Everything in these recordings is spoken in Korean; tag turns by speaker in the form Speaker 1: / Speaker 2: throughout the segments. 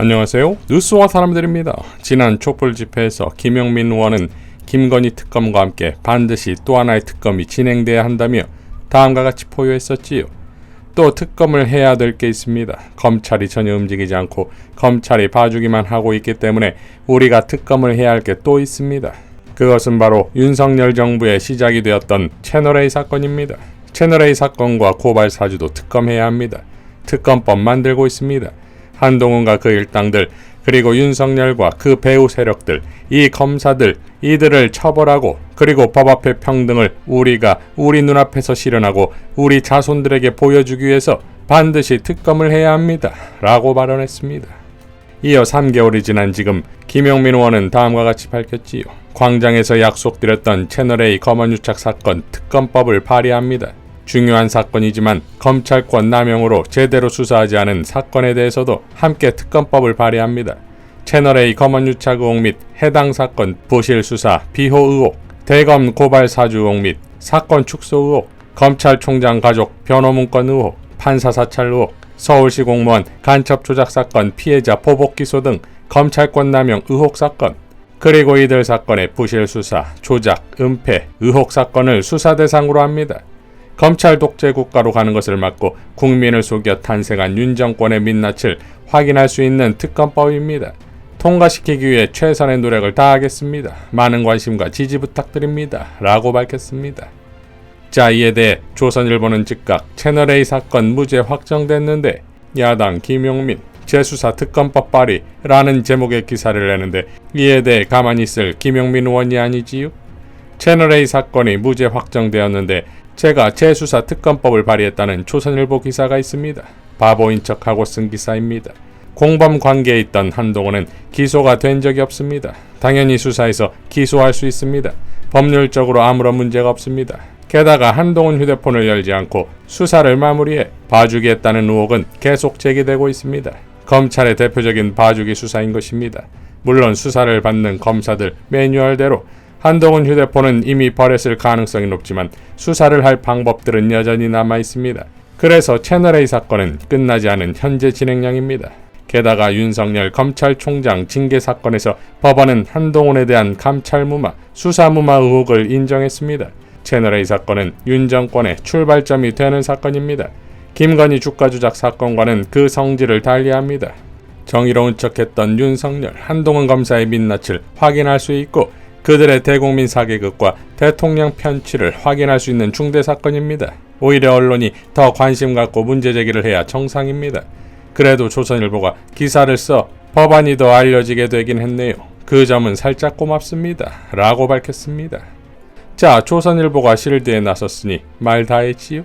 Speaker 1: 안녕하세요. 뉴스와 사람들입니다. 지난 촛불 집회에서 김영민 의원은 김건희 특검과 함께 반드시 또 하나의 특검이 진행돼야 한다며 다음과 같이 포효했었지요. 또 특검을 해야 될 게 있습니다. 검찰이 전혀 움직이지 않고 검찰이 봐주기만 하고 있기 때문에 우리가 특검을 해야 할 게 또 있습니다. 그것은 바로 윤석열 정부의 시작이 되었던 채널A 사건입니다. 채널A 사건과 고발 사주도 특검해야 합니다. 특검법 만들고 있습니다. 한동훈과 그 일당들 그리고 윤석열과 그 배후 세력들 이 검사들 이들을 처벌하고 그리고 법 앞에 평등을 우리가 우리 눈앞에서 실현하고 우리 자손들에게 보여주기 위해서 반드시 특검을 해야 합니다. 라고 발언했습니다. 이어 3개월이 지난 지금 김용민 의원은 다음과 같이 밝혔지요. 광장에서 약속드렸던 채널A 검언유착 사건 특검법을 발의합니다. 중요한 사건이지만 검찰권 남용으로 제대로 수사하지 않은 사건에 대해서도 함께 특검법을 발의합니다. 채널A 검언유착 의혹 및 해당 사건 부실 수사 비호 의혹, 대검 고발 사주 의혹 및 사건 축소 의혹, 검찰총장 가족 변호 문건 의혹, 판사 사찰 의혹, 서울시 공무원 간첩 조작 사건 피해자 보복 기소 등 검찰권 남용 의혹 사건, 그리고 이들 사건의 부실 수사, 조작, 은폐, 의혹 사건을 수사 대상으로 합니다. 검찰 독재 국가로 가는 것을 막고 국민을 속여 탄생한 윤 정권의 민낯을 확인할 수 있는 특검법입니다. 통과시키기 위해 최선의 노력을 다하겠습니다. 많은 관심과 지지 부탁드립니다. 라고 밝혔습니다. 자, 이에 대해 조선일보는 즉각 채널A 사건 무죄 확정됐는데 야당 김용민 재수사 특검법 발의라는 제목의 기사를 내는데 이에 대해 가만히 있을 김용민 의원이 아니지요? 채널A 사건이 무죄 확정되었는데 제가 재수사 특검법을 발의했다는 조선일보 기사가 있습니다. 바보인 척하고 쓴 기사입니다. 공범 관계에 있던 한동훈은 기소가 된 적이 없습니다. 당연히 수사에서 기소할 수 있습니다. 법률적으로 아무런 문제가 없습니다. 게다가 한동훈 휴대폰을 열지 않고 수사를 마무리해 봐주기했다는 의혹은 계속 제기되고 있습니다. 검찰의 대표적인 봐주기 수사인 것입니다. 물론 수사를 받는 검사들 매뉴얼대로 한동훈 휴대폰은 이미 버렸을 가능성이 높지만 수사를 할 방법들은 여전히 남아 있습니다. 그래서 채널A 사건은 끝나지 않은 현재 진행형입니다. 게다가 윤석열 검찰총장 징계 사건에서 법원은 한동훈에 대한 감찰 무마, 수사 무마 의혹을 인정했습니다. 채널A 사건은 윤 정권의 출발점이 되는 사건입니다. 김건희 주가 조작 사건과는 그 성질을 달리합니다. 정의로운 척했던 윤석열, 한동훈 검사의 민낯을 확인할 수 있고 그들의 대국민 사기극과 대통령 편취를 확인할 수 있는 중대 사건입니다. 오히려 언론이 더 관심 갖고 문제 제기를 해야 정상입니다. 그래도 조선일보가 기사를 써 법안이 더 알려지게 되긴 했네요. 그 점은 살짝 고맙습니다. 라고 밝혔습니다. 자, 조선일보가 실드에 나섰으니 말 다 했지요?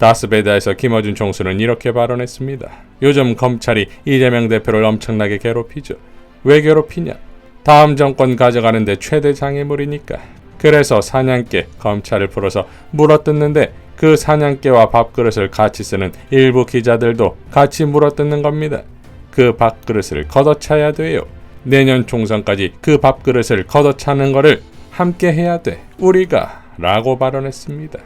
Speaker 1: 다스베다에서 김어준 총수는 이렇게 발언했습니다. 요즘 검찰이 이재명 대표를 엄청나게 괴롭히죠. 왜 괴롭히냐? 다음 정권 가져가는데 최대 장애물이니까. 그래서 사냥개 검찰을 풀어서 물어뜯는데 그 사냥개와 밥그릇을 같이 쓰는 일부 기자들도 같이 물어뜯는 겁니다. 그 밥그릇을 걷어차야 돼요. 내년 총선까지 그 밥그릇을 걷어차는 거를 함께 해야 돼. 우리가 라고 발언했습니다.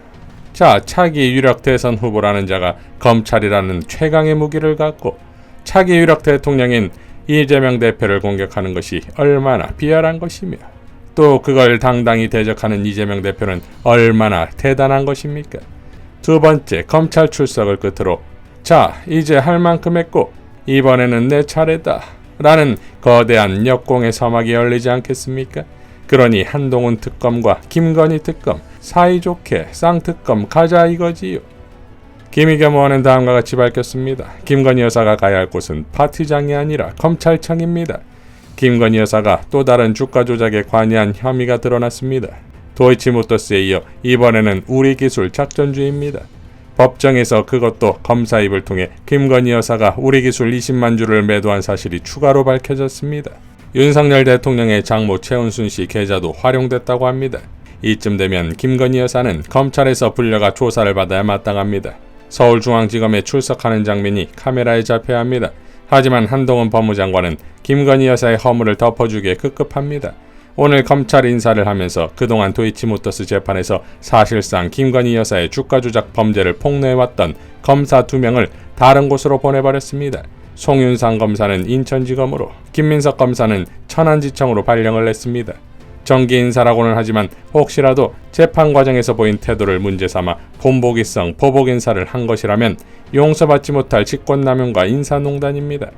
Speaker 1: 자, 차기 유력 대선 후보라는 자가 검찰이라는 최강의 무기를 갖고 차기 유력 대통령인 이재명 대표를 공격하는 것이 얼마나 비열한 것이며 또 그걸 당당히 대적하는 이재명 대표는 얼마나 대단한 것입니까? 두 번째 검찰 출석을 끝으로 자 이제 할 만큼 했고 이번에는 내 차례다 라는 거대한 역공의 서막이 열리지 않겠습니까? 그러니 한동훈 특검과 김건희 특검 사이좋게 쌍특검 가자 이거지요. 김의겸 의원은 다음과 같이 밝혔습니다. 김건희 여사가 가야 할 곳은 파티장이 아니라 검찰청입니다. 김건희 여사가 또 다른 주가 조작에 관여한 혐의가 드러났습니다. 도이치모터스에 이어 이번에는 우리 기술 작전주입니다. 법정에서 그것도 검사 입을 통해 김건희 여사가 우리 기술 20만 주를 매도한 사실이 추가로 밝혀졌습니다. 윤석열 대통령의 장모 최은순 씨 계좌도 활용됐다고 합니다. 이쯤 되면 김건희 여사는 검찰에서 불려가 조사를 받아야 마땅합니다. 서울중앙지검에 출석하는 장면이 카메라에 잡혀야 합니다. 하지만 한동훈 법무장관은 김건희 여사의 허물을 덮어주기에 급급합니다. 오늘 검찰 인사를 하면서 그동안 도이치모터스 재판에서 사실상 김건희 여사의 주가 조작 범죄를 폭로해왔던 검사 두 명을 다른 곳으로 보내버렸습니다. 송윤상 검사는 인천지검으로 김민석 검사는 천안지청으로 발령을 냈습니다. 정기 인사라고는 하지만 혹시라도 재판 과정에서 보인 태도를 문제 삼아 본보기성 보복 인사를 한 것이라면 용서받지 못할 직권남용과 인사농단입니다.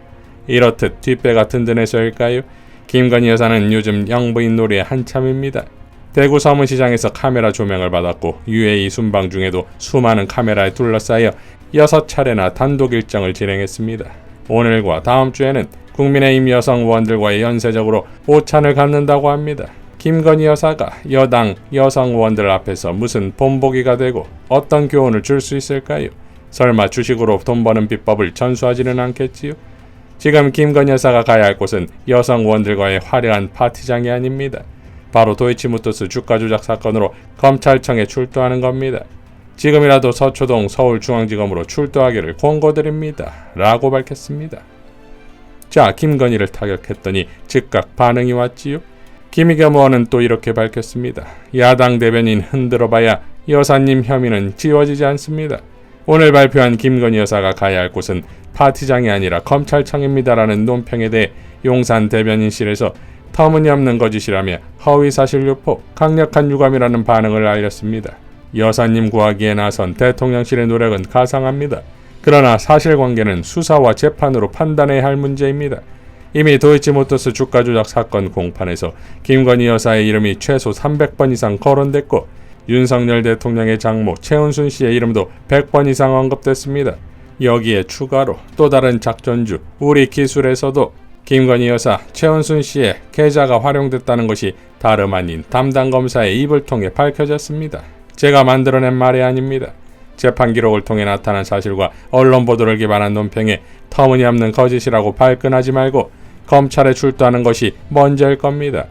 Speaker 1: 이렇듯 뒷배가 든든해서일까요? 김건희 여사는 요즘 영부인 놀이에 한참입니다. 대구 서문시장에서 카메라 조명을 받았고 UAE 순방 중에도 수많은 카메라에 둘러싸여 여섯 차례나 단독 일정을 진행했습니다. 오늘과 다음 주에는 국민의힘 여성 의원들과의 연쇄적으로 오찬을 갖는다고 합니다. 김건희 여사가 여당 여성 의원들 앞에서 무슨 본보기가 되고 어떤 교훈을 줄 수 있을까요? 설마 주식으로 돈 버는 비법을 전수하지는 않겠지요? 지금 김건희 여사가 가야 할 곳은 여성 의원들과의 화려한 파티장이 아닙니다. 바로 도이치모터스 주가 조작 사건으로 검찰청에 출두하는 겁니다. 지금이라도 서초동 서울중앙지검으로 출두하기를 권고드립니다. 라고 밝혔습니다. 자, 김건희를 타격했더니 즉각 반응이 왔지요. 김희겸 의원은 또 이렇게 밝혔습니다. 야당 대변인 흔들어봐야 여사님 혐의는 지워지지 않습니다. 오늘 발표한 김건희 여사가 가야 할 곳은 파티장이 아니라 검찰청입니다라는 논평에 대해 용산 대변인실에서 터무니없는 거짓이라며 허위사실 유포, 강력한 유감이라는 반응을 알렸습니다. 여사님 구하기에 나선 대통령실의 노력은 가상합니다. 그러나 사실관계는 수사와 재판으로 판단해야 할 문제입니다. 이미 도이치 모터스 주가 조작 사건 공판에서 김건희 여사의 이름이 최소 300번 이상 거론됐고 윤석열 대통령의 장모 최은순 씨의 이름도 100번 이상 언급됐습니다. 여기에 추가로 또 다른 작전주 우리 기술에서도 김건희 여사 최은순 씨의 계좌가 활용됐다는 것이 다름 아닌 담당 검사의 입을 통해 밝혀졌습니다. 제가 만들어낸 말이 아닙니다. 재판 기록을 통해 나타난 사실과 언론 보도를 기반한 논평에 터무니없는 거짓이라고 발끈하지 말고 검찰에 출두하는 것이 먼저일 겁니다.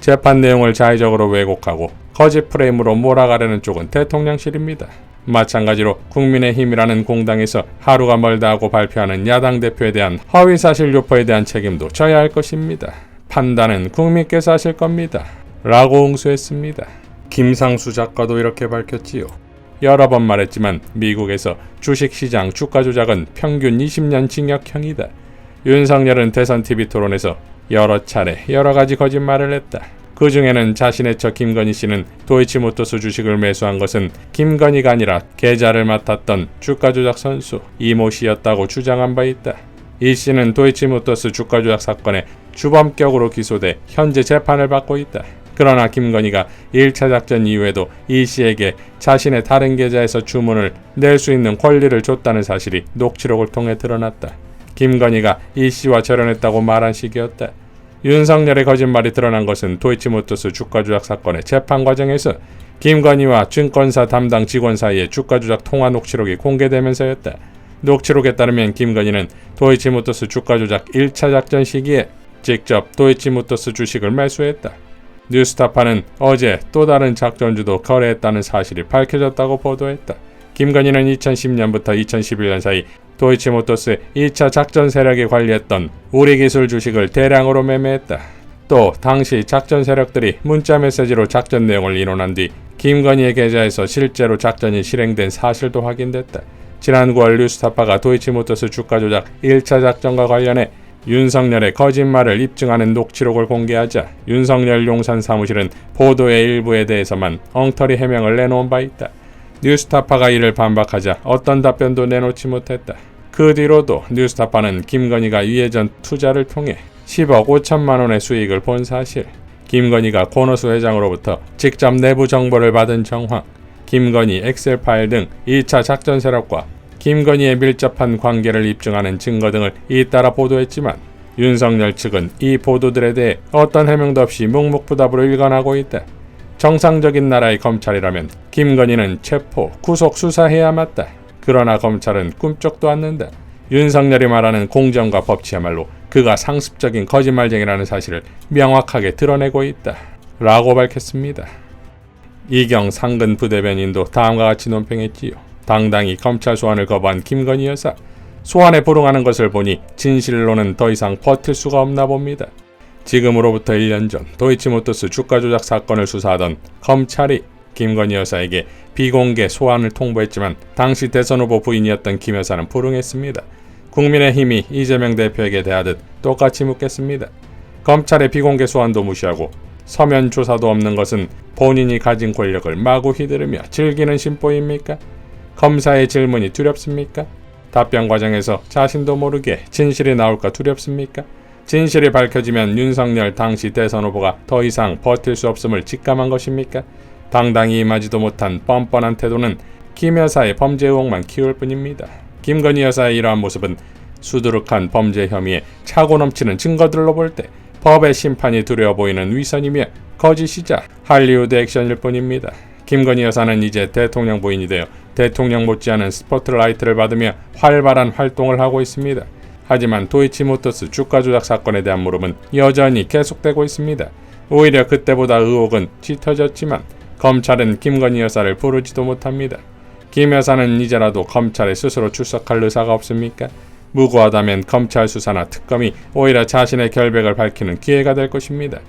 Speaker 1: 재판 내용을 자의적으로 왜곡하고 거짓 프레임으로 몰아가려는 쪽은 대통령실입니다. 마찬가지로 국민의힘이라는 공당에서 하루가 멀다 하고 발표하는 야당 대표에 대한 허위사실 유포에 대한 책임도 져야 할 것입니다. 판단은 국민께서 하실 겁니다. 라고 응수했습니다. 김상수 작가도 이렇게 밝혔지요. 여러 번 말했지만 미국에서 주식시장 주가 조작은 평균 20년 징역형이다. 윤석열은 대선 TV 토론에서 여러 차례 여러 가지 거짓말을 했다. 그 중에는 자신의 처 김건희 씨는 도이치모터스 주식을 매수한 것은 김건희가 아니라 계좌를 맡았던 주가 조작 선수 이모 씨였다고 주장한 바 있다. 이 씨는 도이치모터스 주가 조작 사건에 주범격으로 기소돼 현재 재판을 받고 있다. 그러나 김건희가 1차 작전 이후에도 이 씨에게 자신의 다른 계좌에서 주문을 낼 수 있는 권리를 줬다는 사실이 녹취록을 통해 드러났다. 김건희가 이 씨와 결혼했다고 말한 시기였다. 윤석열의 거짓말이 드러난 것은 도이치모터스 주가 조작 사건의 재판 과정에서 김건희와 증권사 담당 직원 사이의 주가 조작 통화 녹취록이 공개되면서였다. 녹취록에 따르면 김건희는 도이치모터스 주가 조작 1차 작전 시기에 직접 도이치모터스 주식을 매수했다. 뉴스타파는 어제 또 다른 작전주도 거래했다는 사실이 밝혀졌다고 보도했다. 김건희는 2010년부터 2011년 사이 도이치모터스의 2차 작전 세력이 관리했던 우리 기술 주식을 대량으로 매매했다. 또 당시 작전 세력들이 문자 메시지로 작전 내용을 인원한 뒤 김건희의 계좌에서 실제로 작전이 실행된 사실도 확인됐다. 지난 9월 뉴스타파가 도이치모터스 주가 조작 1차 작전과 관련해 윤석열의 거짓말을 입증하는 녹취록을 공개하자 윤석열 용산 사무실은 보도의 일부에 대해서만 엉터리 해명을 내놓은 바 있다. 뉴스타파가 이를 반박하자 어떤 답변도 내놓지 못했다. 그 뒤로도 뉴스타파는 김건희가 유해전 투자를 통해 10억 5천만 원의 수익을 본 사실, 김건희가 권오수 회장으로부터 직접 내부 정보를 받은 정황, 김건희 엑셀 파일 등 2차 작전 세력과 김건희의 밀접한 관계를 입증하는 증거 등을 잇따라 보도했지만 윤석열 측은 이 보도들에 대해 어떤 해명도 없이 묵묵부답으로 일관하고 있다. 정상적인 나라의 검찰이라면 김건희는 체포, 구속 수사해야 맞다. 그러나 검찰은 꿈쩍도 않는다. 윤석열이 말하는 공정과 법치야말로 그가 상습적인 거짓말쟁이라는 사실을 명확하게 드러내고 있다. 라고 밝혔습니다. 이경 상근 부대변인도 다음과 같이 논평했지요. 당당히 검찰 소환을 거부한 김건희 여사. 소환에 불응하는 것을 보니 진실로는 더 이상 버틸 수가 없나 봅니다. 지금으로부터 1년 전 도이치모터스 주가 조작 사건을 수사하던 검찰이 김건희 여사에게 비공개 소환을 통보했지만 당시 대선 후보 부인이었던 김 여사는 불응했습니다. 국민의힘이 이재명 대표에게 대하듯 똑같이 묻겠습니다. 검찰의 비공개 소환도 무시하고 서면 조사도 없는 것은 본인이 가진 권력을 마구 휘두르며 즐기는 심보입니까? 검사의 질문이 두렵습니까? 답변 과정에서 자신도 모르게 진실이 나올까 두렵습니까? 진실이 밝혀지면 윤석열 당시 대선 후보가 더 이상 버틸 수 없음을 직감한 것입니까? 당당히 임하지도 못한 뻔뻔한 태도는 김 여사의 범죄 의혹만 키울 뿐입니다. 김건희 여사의 이러한 모습은 수두룩한 범죄 혐의에 차고 넘치는 증거들로 볼 때 법의 심판이 두려워 보이는 위선이며 거짓이자 할리우드 액션일 뿐입니다. 김건희 여사는 이제 대통령 부인이 되어 대통령 못지않은 스포트라이트를 받으며 활발한 활동을 하고 있습니다. 하지만 도이치모터스 주가 조작 사건에 대한 물음은 여전히 계속되고 있습니다. 오히려 그때보다 의혹은 짙어졌지만 검찰은 김건희 여사를 부르지도 못합니다. 김 여사는 이제라도 검찰에 스스로 출석할 의사가 없습니까? 무고하다면 검찰 수사나 특검이 오히려 자신의 결백을 밝히는 기회가 될 것입니다.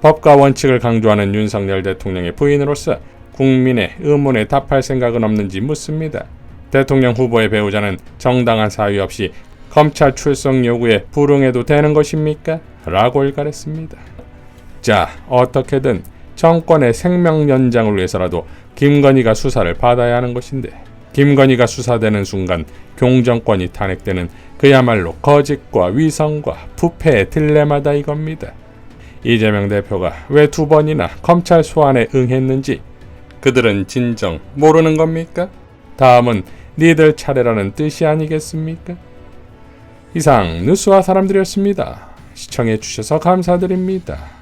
Speaker 1: 법과 원칙을 강조하는 윤석열 대통령의 부인으로서 국민의 의문에 답할 생각은 없는지 묻습니다. 대통령 후보의 배우자는 정당한 사유 없이 검찰 출석 요구에 불응해도 되는 것입니까? 라고 일갈했습니다. 자, 어떻게든 정권의 생명 연장을 위해서라도 김건희가 수사를 받아야 하는 것인데 김건희가 수사되는 순간 경정권이 탄핵되는 그야말로 거짓과 위선과 부패의 딜레마다 이겁니다. 이재명 대표가 왜 두 번이나 검찰 소환에 응했는지 그들은 진정 모르는 겁니까? 다음은 니들 차례라는 뜻이 아니겠습니까? 이상 뉴스와 사람들이었습니다. 시청해 주셔서 감사드립니다.